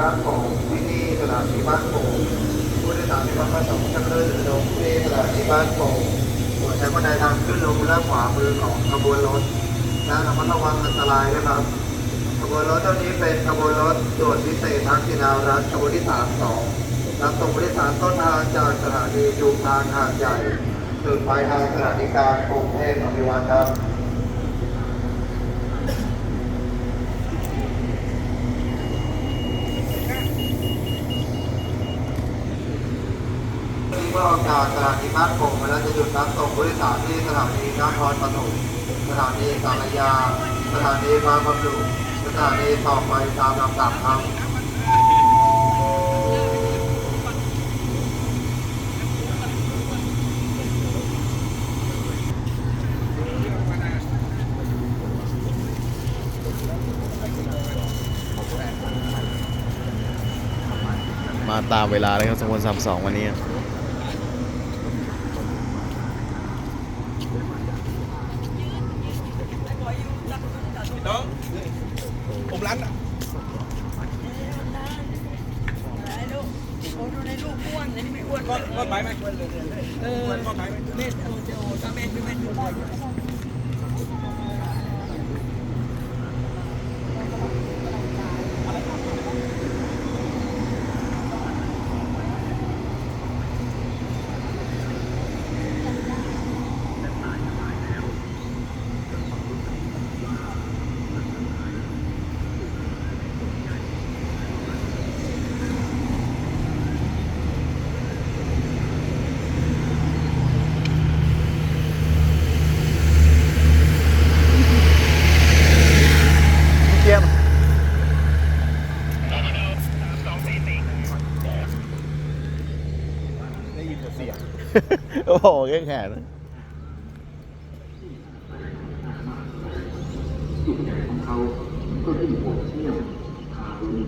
บ้านโป่งที่นี่สถานีบ้านโป่งผู้โดยสารมีความประสงค์จะเดินหรือลงที่สถานีบ้านโป่งโปรดใช้บันไดทางขึ้นลงด้านขวามือของขบวนรถและระมัดระวังอันตรายนะครับขบวนรถเท่านี้เป็นขบวนรถด่วนพิเศษทักษิณารัฐขบวนที่32รับส่งผู้โดยสารต้นทางจากสถานียูทางหาดใหญ่ถึงปลายทางสถานีกลางกรุงเทพอภิวัตครับ ที่ว่าออกจากสถานีบ้านโป่งแล้วจะหยุดรับส่งผู้โดยสารที่สถานีนครปฐมสถานีสารยา สถานีบางบำรุงสถานีต่อไปตามลำดับครับมาตามเวลาเลยครับสมควรสามสองวันนี้องผม ร้านอะลูกโอ้ดูในลูกอ้วนอันนี้ไม่อ้วนก้อนก้อนไม้ไหมเออก้อนไม้ไหมเม็ดโอ้โหถ้าเม็ดไม่เม็ดดูได้ เสียงโอ้โหแค่แขนจุดใหญ่ของเขาก็คือโหดเที่ยมทารุณ